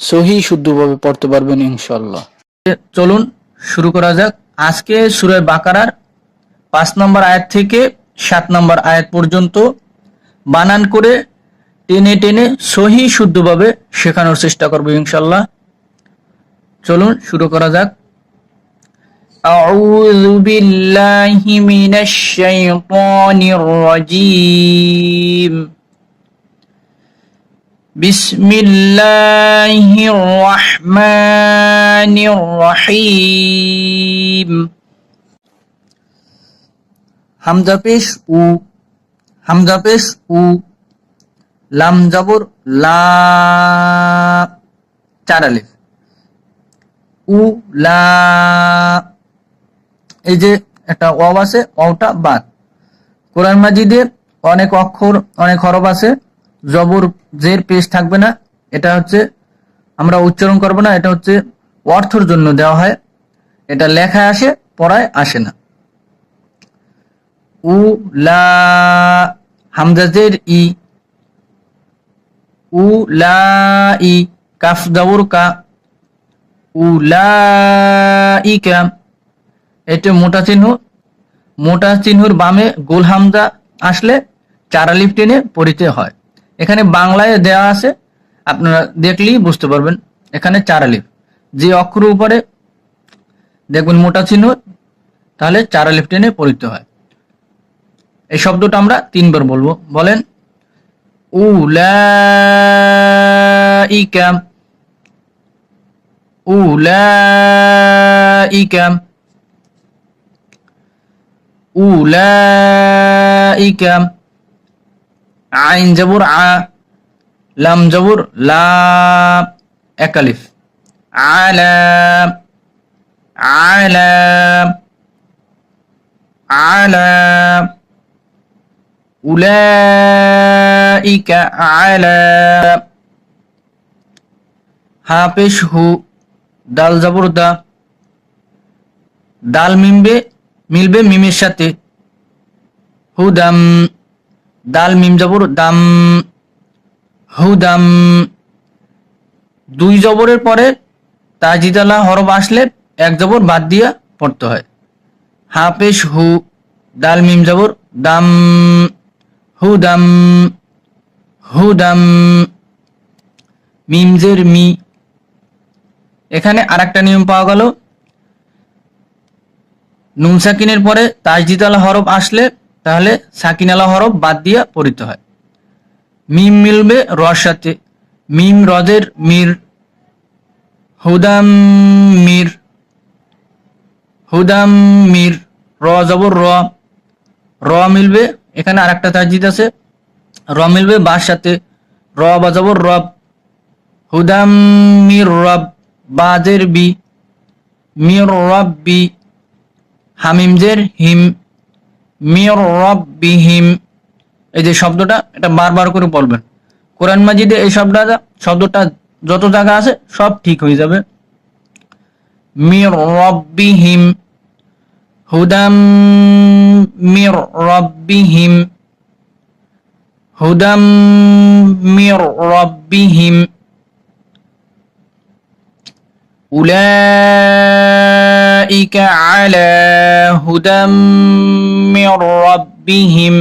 সহি শুদ্ধভাবে পড়তে পারবেন ইনশাল্লাহ চলুন শুরু করা যাক আজকে সুরে বাকারার পাঁচ নম্বর আয়াত থেকে সাত নম্বর আয়াত পর্যন্ত বানান করে টেনে টেনে সহি শুদ্ধভাবে শেখানোর চেষ্টা করবো ইনশাল্লাহ চলুন শুরু করা যাক أعوذ بالله من الشيطان الرجيم بسم الله الرحمن الرحيم হামজা পেশ উ হামজা পেশ উ লাম জবর লা চার আলিফ উ লা এই যে একটা অব আছে অটা বাদ কোরআন মাজিদে অনেক অক্ষর অনেক হরফ আছে জবর জের পেশ থাকবে না। এটা হচ্ছে আমরা উচ্চারণ করব না, এটা হচ্ছে অর্থর জন্য দেওয়া হয়। এটা লেখায় আসে, পড়ায় আসে না। উ, লা হামজাজের ই। উ, লা, ই, কাফ, জবর, কা। উ, লা, ই, কা। এটা মোটা চিহ্ন। মোটা চিহ্নর বামে গোল হামজা আসলে চারালিফ টেনে পড়িতে হয়। এখানে বাংলায় দেওয়া আছে, আপনারা দেখলেই বুঝতে পারবেন, এখানে চারালিফ যে অক্ষর উপরে দেখবেন মোটা চিহ্ন, তাহলে চারালিফ টেনে পড়িতে হয়। এই শব্দটা আমরা তিনবার বলব। বলেন, উলাইকা উলাইকা উলাইকা। আইন জবর, আ, লাম জবর, লা একালিফ আলা আলা আলা, উলাইকা আলা। হা পেশ হু, দাল জবর দা। দাল মিমবে, মিলবে মিমের সাথে। হুদাম। দাল মিম জবর, দাম হুদাম দুই জবরের পরে তাজিদালা হরফ আসলে এক জবর বাদ দিয়া পড়তে হয়। হা পেশ হু, দাল মিম জবর, দাম হু, দাম হুদাম হুদাম মিমজের মি। এখানে আরেকটা নিয়ম পাওয়া গেল। নুন সাকিনের পরে তাজদিদালা হরফ আসলে তাহলে সাকিনালা হরফ বাদ দিয়া পড়িতে হয়। মিম মিলবে রর সাথে। মিম রদের মির। হুদাম মির। হুদাম মির। র জবর র। র মিলবে, এখানে আরেকটা তাজিদ আছে। র মিলবে বার সাথে। র বা জবর রব। হুদাম মির রব বাজের বি। মির রব বি। হামিমজের হিম। মিয়র রব্বিহিম, এই যে শব্দটা, এটা বারবার করে বলবেন। কোরআন মাজিদে এই শব্দটা শব্দটা যত জায়গা আছে, সব ঠিক হয়ে যাবে। মির রব্বিহিম, হুদাম মির রব্বিহিম, হুদাম মির রব্বিহিম। أولئك على هدى من ربهم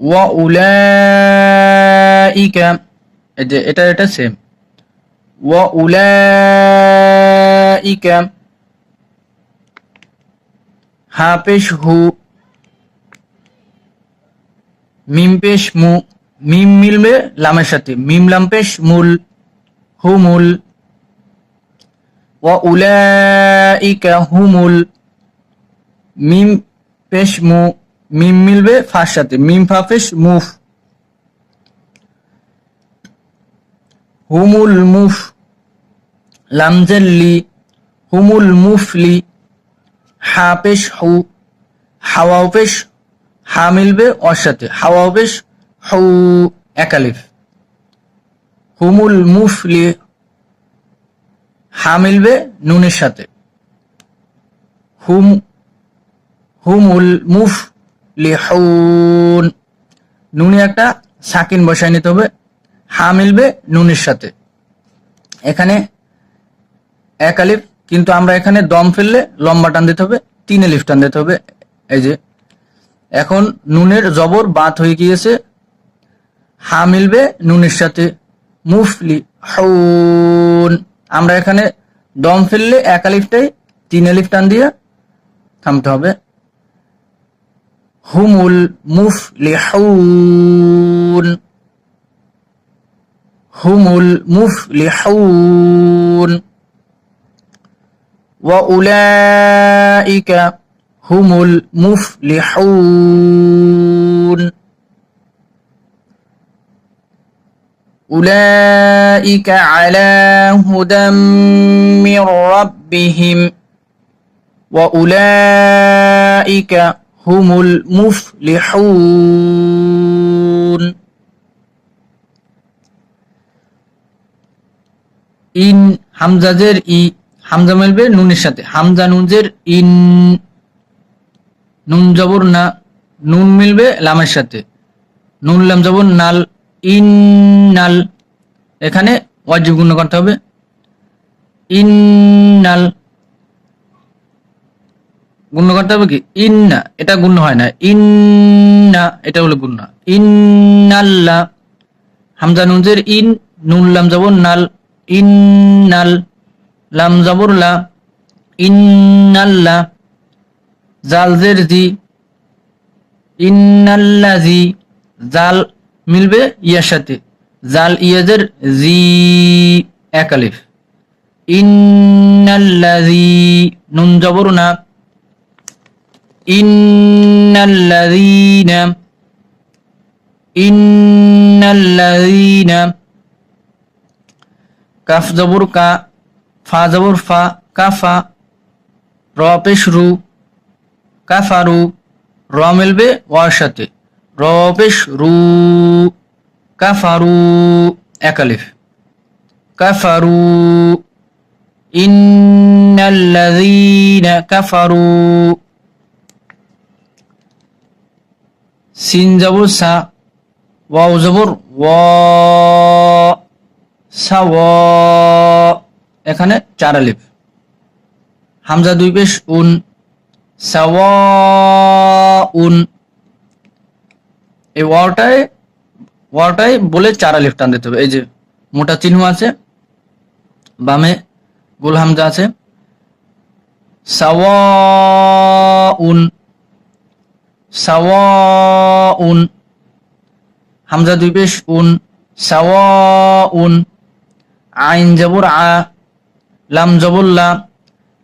وأولئك এটা এটা এটা সেম وأولئك হা পেশ হু মিম পেশ মু মিম মিলবে লামের সাথে মিম লাম পেশ মূল হুমুল ওয়া উলাইকা হুমুল মিম পেশ মু, মিম মিলবে ফার সাথে, মিম ফা পেশ মুফ হুমুল মুফ লামজেল্লি হুমুল মুফলি হা পেশ হু, হাওয়াও পেশ, হা মিলবে ওর সাথে, হাওয়াও পেশ হু, একালিফ। হুমুল মুফলি হা মিলবে নুনের সাথে। হুম হুম হুমুল মুফ লিহুন নুনে একটা সাকিন বসায় নিতে হবে। হা মিলবে নুনের সাথে। এখানে এক আলিফ, কিন্তু আমরা এখানে দম ফেললে লম্বা টান দিতে হবে, তিন আলিফ টান দিতে হবে। এই যে, এখন নুনের জবর বাত হয়ে গিয়েছে। হা মিলবে নুনের সাথে। মুফলি হাউন আমরা এখানে দম ফেললে এক আলিফটাই তিন আলিফ টান দিয়ে থামতে হবে হুমুল মুফলিহুন হুমুল মুফলিহুন وأولئك هم المفلحون أولئك على هدى من ربهم وأولئك هم المفلحون ইন হামজাজের ই হামজা মিলবে নুনের সাথে হামজা নুনজের ইন নুন জবর না নুন মিলবে লামের সাথে নুন লাম জবর নাল ইন নাল এখানে ওয়াজিব গুণ করতে হবে। ইন নাল গুণ করতে হবে কি? ইন্না, এটা গুণ হয় না। ইন্না, এটা হলো গুণ ইন্নাল্লা, হামজা নুনজের ইন, নুন লাম জবর নাল। ইন্নাল, লাম জবর লা। ইন্নাল্লা, জাল জের জি। ইন্নাল্লাজি জাল মিলবে ইয়ার সাথে। জাল ইয়াজের জি এক আলিফ। ইন্নাল্লাজি নুন জবর না। ইন্নাল্লাযীনা ইন্নাল্লাযীনা কাফ জবর কা, ফা জবর ফা, কাফা, র রু কাফারু র মিলবে ওয়ার সাথে। র পেশ রু, কাফারু একালিফ কাফারু, ইন্নাল্লাযীনা কাফারু। সিন জবর সা, ওয়াও জবর ওয়া, সা, ওয়া। এখানে চার আলিফ। হামজা দুই পেশ, উন সাওয়া উন। এই ওয়াটায় ওয়াটায় বলে চার আলিফ টান দিতে হবে। এই যে মোটা চিহ্ন আছে, বামে গোল হামজা আছে সাওয়া উন সাওয়া উন হামজা দুই পেশ, উন সাওয়া উন আইন জবর আ, লাম জবর লা,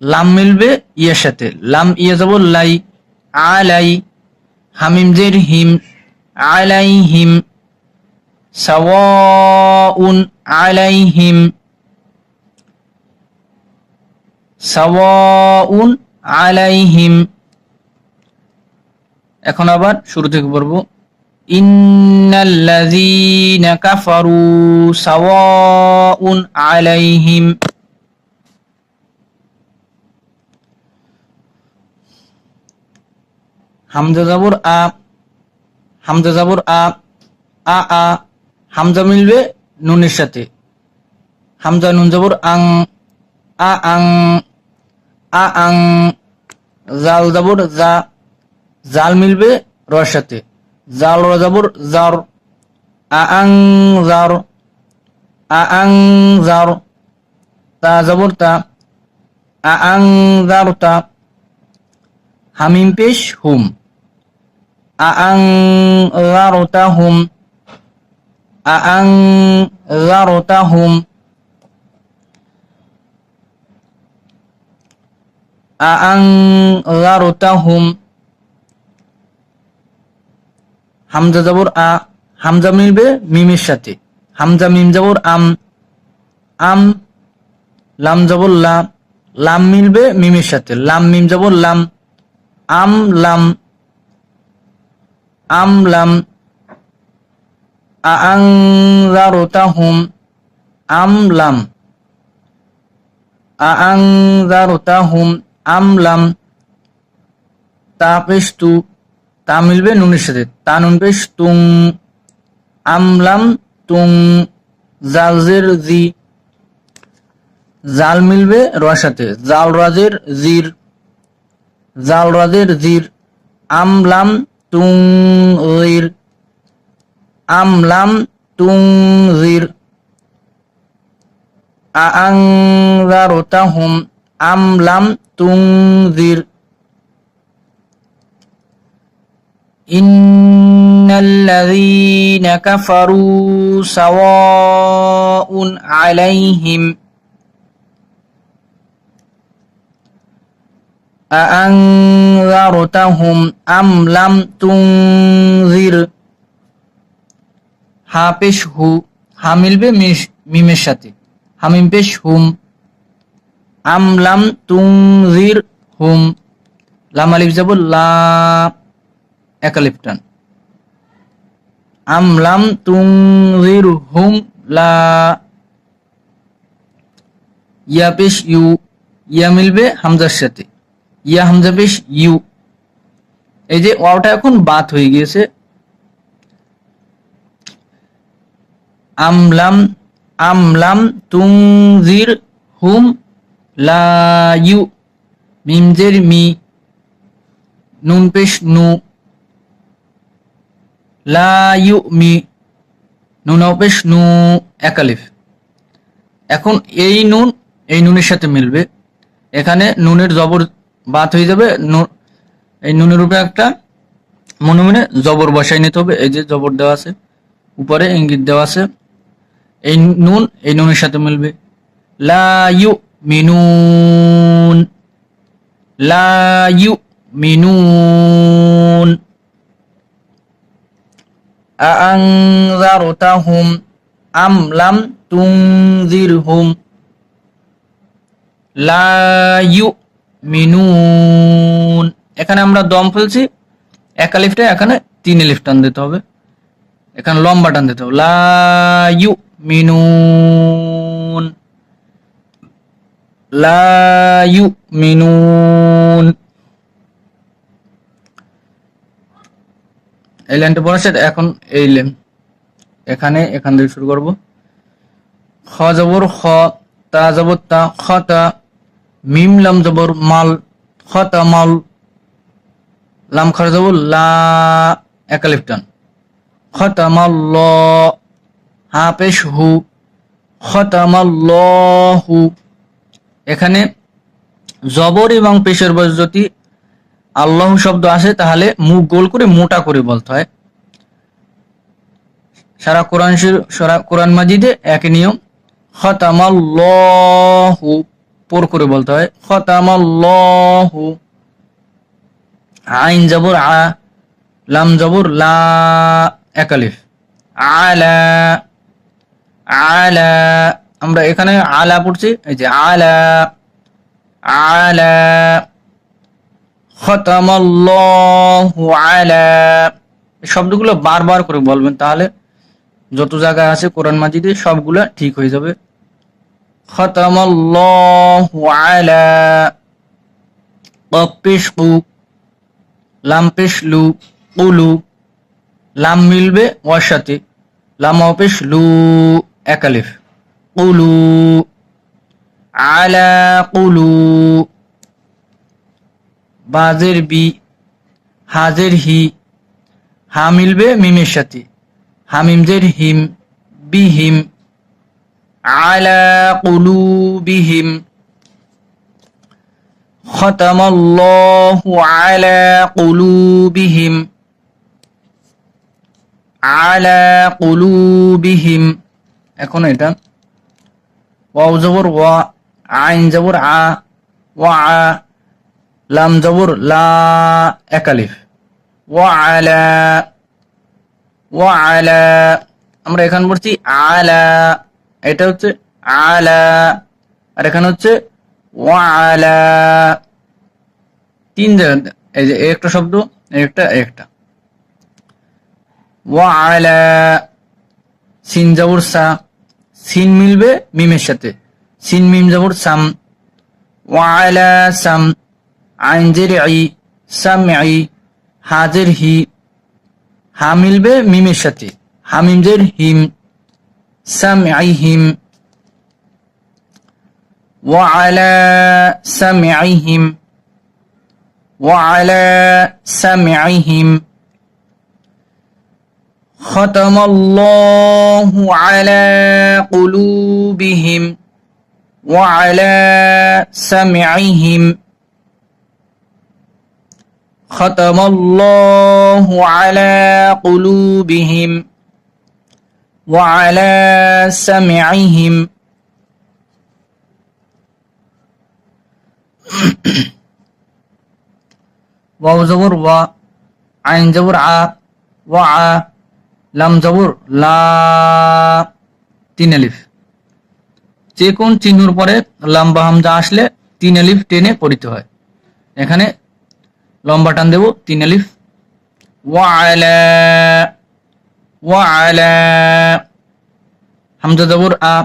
লাম মিলবে ইয়ের সাথে, লাম ইয়ে জবর লাই আলাই হামিম জের হিম আলাই হিম সাওয়াউন আলাইহিম সাওয়াউন আলাইহিম। এখন আবার শুরু থেকে পড়ব। ইন্নাল্লাযীনা কাফারু সাওয়াউন আলাইহিম। হামজা জাবর আ হামজা জাবর, আ আ আ, হামজা মিলবে নুনের সাথে। হামজা নুন জাবর, আং, আ আং আ, আং, জাল জাবর, জা, জাল মিলবে রর সাথে। জাল র জাবর, জার, আ, আং, জার, আ, আং, জার, তা জাবর, তা, আ, আং, জার, তা, হামিম পেশ, হুম। أأنذرتهم أأنذرتهم أأنذرتهم হামজা জবর আ হামজা মিলবে মিমের সাথে হামজা মিম জবর আম আম লাম জবর লা লাম মিলবে মিমের সাথে লাম মিম জবর লাম আম লাম আম লাম আংজারতাহুম আম লাম আংজারতাহুম আম লাম তা তু মিলবে নুনের সাথে। তা নুন পেশ তুং আমলাম তুং জালজের জি। জাল মিলবে রর সাথে। জাল রাজের জির, জাল রাজের জির আমলাম tung tunzir am lam tunzir a anzartahum am lam tunzir إن الذين كفروا سواء عليهم আংলারতাহুম আমলাম তুংজির হাপেশ হু হামিলবে মিমের সাথে হামিম পেশ হুম আমলাম তুংজির হুম লাম আলিফ যাব লাপটান আমলাম তুংজির হুম লাপেশ ইউ ইয়া মিলবে হামজার সাথে ইয়া হামজা পেশ ইউ। এই যে ওয়াওটা এখন বাত হয়ে গিয়েছে। আমলাম আমলাম তুংজির হুম লা ইউ। মিমজের মি। নুন পেশ নু। লা ইউ মি। নুন পেশ নু। একালিফ এখন এই নুন, এই নুনের সাথে মিলবে। এখানে নুনের জবর বাত হয়ে যাবে এই নুনের উপরে একটা মনে মনে জবর বসাই নিতে হবে। এই যে জবর দেওয়া আছে, উপরে ইঙ্গিত দেওয়া আছে। এই নুন এই নুনের সাথে মিলবে। লা ইউ মিনুন লা ইউ মিনুন আংজারতাহুম আম লাম তুংজিরহুম লা ইউ মিনুন। এখানে আমরা দম ফেলছি। একা লিফটে এখানে তিন লিফট টান দিতে হবে। এখানে লম্বা টান দিতে হবে। লা ইউ, মিনুন। লা ইউ, মিনুন। এই লাইনটা পড়া এখন এই লাইন এখানে এখান থেকে শুরু করব। খ জবর খ, তা জবর তা, খ তা। মিম লাম জবর মাল খ তা মাল, লাম খর জবর, লা একালিফটান খ তা মাল ল হা পেশ হু। খ তা মাল ল, হু। এখানে জবর এবং পেশের বয়স যদি আল্লাহ শব্দ আসে, তাহলে মুখ গোল করে মোটা করে বলতে হয়। সারা কোরআন সারা কোরআন মাজিদে একই নিয়ম খতামাল্লাহু পোর করে বলতে হয়, খতামাল্লাহু আইন জবর আ, লাম জবর লা একালিফ আলা আলা। আমরা এখানে আলা পড়ছি, এই যে আলা আলা, খতামাল্লাহু আলা। শব্দগুলো বারবার করে বলবেন, তাহলে যত জায়গায় আছে কোরআন মাজিদে সবগুলা ঠিক হয়ে যাবে। খতামাল্লাহু আলা পেশকু লাম পেশলু উলু লাম মিলবে ওয়ার সাথে লাম অপেশ লু একালিফ উলু আলা কুলু বাজের বি হাজের হি হা মিলবে মিমের সাথে হামিমজের হিম বিহিম আলা কুলুবিহিম ختم الله على قلوبهم على قلوبهم এখন এটা ওয়াও জবর ওয়া আইন জবর আ ওয়া আ লাম জবর লা একালিফ ওয়া আলা ওয়া আলা আমরা এখান পড়ছি আলা এটা হচ্ছে আলা, আর এখানে হচ্ছে ওয়ালা। তিন জায়গা এই যে একটা শব্দ একটা একটা। ওয়ালা, সিন জাবর সা। সিন মিলবে মিমের সাথে। সিন, মিম জাবর সাম। ওয়ালা সাম। আইন আই, সাম আই, হাজের হি। হা মিলবে মিমের সাথে। হামিম জের হিম। سمعهم وعلى سمعهم وعلى سمعهم ختم الله على قلوبهم وعلى سمعهم ختم الله على قلوبهم وعلى سمعهم ওয়াও জবর ওয়া আইন জবর আ ওয়া আ লাম জবর লা তিন আলিফ যে কোন চিহ্নর পরে লম্বা হামজা আসলে তিন আলিফ টেনে পড়িতে হয় এখানে লম্বা টান দেব তিন আলিফ ওয়া আলা ওয়া আলা। হামজা জবর আ।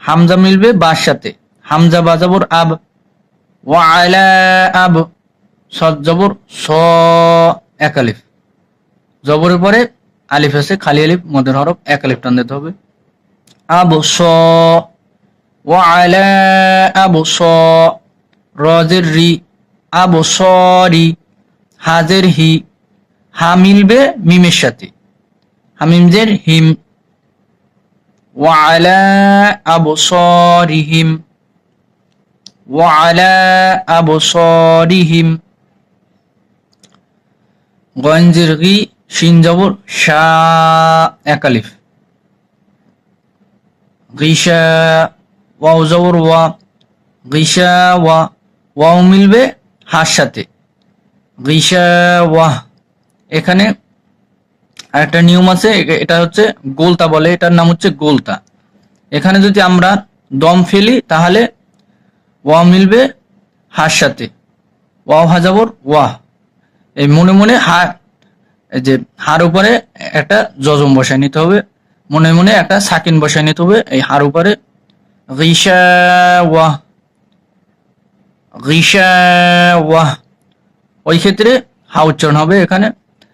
হামজা মিলবে বার সাথে। হামজা বা জবর আব। ওয়া আলা আব। সদ জবর স। এক আলিফ। জবরের পরে আলিফ আছে, খালি আলিফ, মদের হরফ, এক আলিফ টান দিতে হবে। আব স। ওয়া আলা আব স। রজের রি। আব স রি। হাজের হি। হা মিলবে মিমের সাথে। হামিমজের হিম ওয়া আলা আব সরিহিম وعلى أبصارهم গঞ্জের গি শিন জবর শা একালিফ গিসা ওয়াও জবর ওয়া গিসা ওয়া ওয়াও মিলবে হার সাথে গিসা ওয়া এখানে আরেকটা নিয়ম আছে এটা হচ্ছে গোলতা বলে, এটার নাম হচ্ছে গোলতা। এখানে যদি আমরা দম ফেলি, তাহলে ওয়া মিলবে হার সাথে। ওয়া হাজাবর ওয়াহ। এই মনে মনে হা যে হার উপরে একটা জজম বসায় নিতে হবে, মনে মনে একটা সাকিন বসায় নিতে হবে, এই হার উপরে রিসা রিসা ওয়াহ। ওই ক্ষেত্রে হা উচ্চারণ হবে এখানে।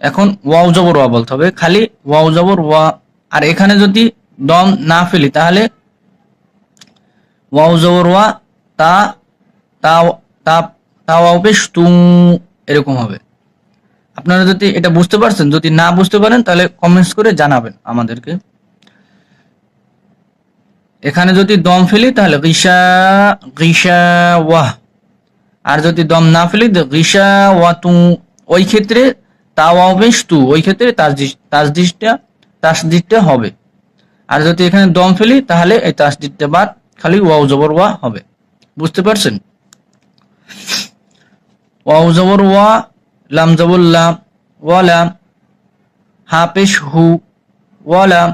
এখন ওয়াও জবর ওয়া বলতে হবে, খালি ওয়াও জবর ওয়া, আর এখানে যদি দম না ফেলি তাহলে ওয়াও জবর ওয়া, তা তা তা তা ওয়াও পেশ তু, এরকম হবে। আপনারা যদি এটা বুঝতে পারছেন, যদি না বুঝতে পারেন তাহলে কমেন্টস করে জানাবেন আমাদেরকে। এখানে যদি দম ফেলি তাহলে গিসা গিসা ওয়াহ আর যদি দম না ফেলি গিসা ওয়া তু, ওই ক্ষেত্রে তা ওয়াও পেশ তু ওই ক্ষেত্রে তাজদিসটা, তাসদিদটা হবে। আর যদি এখানে দম ফেলি, তাহলে এই তাসদিদটা বাদ, খালি ওয়াও জবর ওয়া হবে। বুঝতে পারছেন? ওয়াও জবর ওয়া, লাম জবর লাম ওয়ালাম হা পেশ হু ওয়ালাম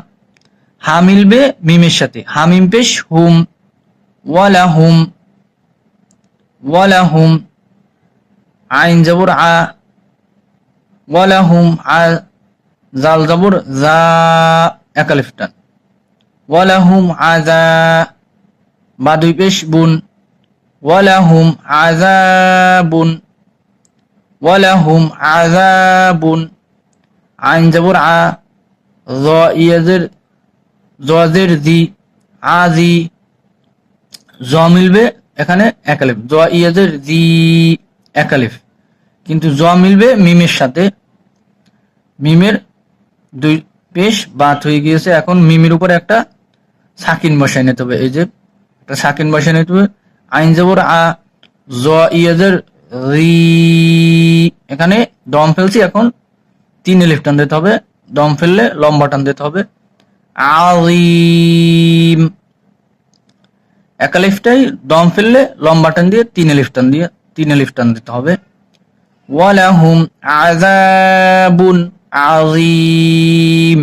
হা মিলবে মিমের সাথে। হামিম পেশ হুম ওয়ালা হুম ওয়ালা হুম, আইন জবর আ ওয়ালা হুম আ জাল জবর জা একালিফটান ওয়ালা হুম আজা বা দুই পেশ বুন। ওয়ালাহুম আযাবুন ওয়ালাহুম আযাবুন আইন জবর আ, জ, ইয়াজের, জজের জি আজি জ মিলবে এখানে একালিফ। জ, ইয়াজের জি, একালিফ। কিন্তু জ মিলবে মিমের সাথে। মিমের দুই পেশ বাত হয়ে গিয়েছে। এখন মিমের উপর একটা সাকিন বসায় নিতে হবে। এই যে একটা সাকিন বসে নিতে হবে। আইন জবর আ জ ইয়াজের রি এখানে দম ফেলছি। এখন তিন এলিফ টান দিতে হবে। দম ফেললে লম্বা টান দিতে হবে। আলিম। এক এলিফটাই দম ফেললে লম্বা টান দিয়ে তিন এলিফ টান দিয়ে তিন এলিফ টান দিতে হবে। ওয়ালাহুম আযাবুন আযীম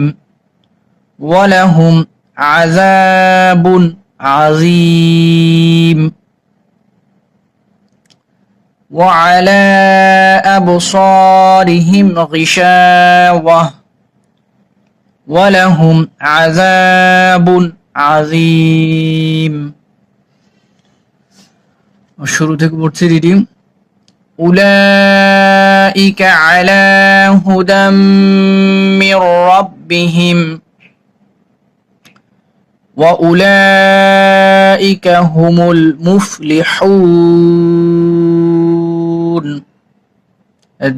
ওয়ালাহুম আযাবুন আযীম وعلى أبصارهم غشاوة ولهم عذاب عظيم শুরু থেকে পড়ছি রিডিং أولئك على هدى من ربهم وأولئك هم المفلحون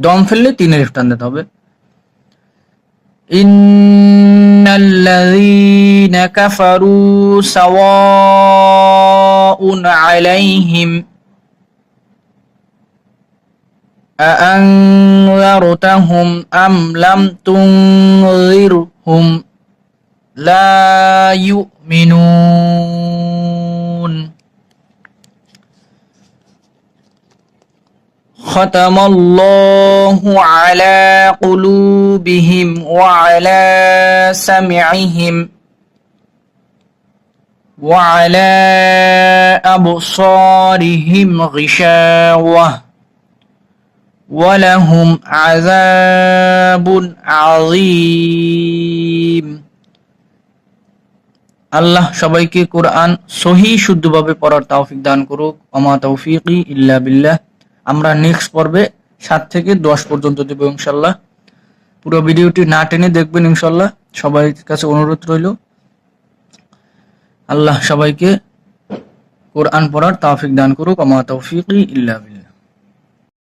দম ফেললে তিনের টান দিতে হবে إن الذين كفروا سواء عليهم أأنذرتهم أم لم تنذرهم لا يؤمنون ختم الله على قلوبهم وعلى سمعهم وعلى أبصارهم غشاوة ولهم عذاب عظيم আল্লাহ সবাইকে কোরআন সহি শুদ্ধভাবে পড়ার তৌফিক দান করুক আমা তৌফিকি ইল্লা বিল্লাহ আমরা নেক্সট পর্বে সাত থেকে দশ পর্যন্ত দেব ইনশাল্লাহ পুরো ভিডিওটি না টেনে দেখবেন ইনশাল্লাহ সবাই কাছে অনুরোধ রইল আল্লাহ সবাইকে কোরআন পড়ার তৌফিক দান করুক আমা তৌফিকি ইল্লা বিল্লাহ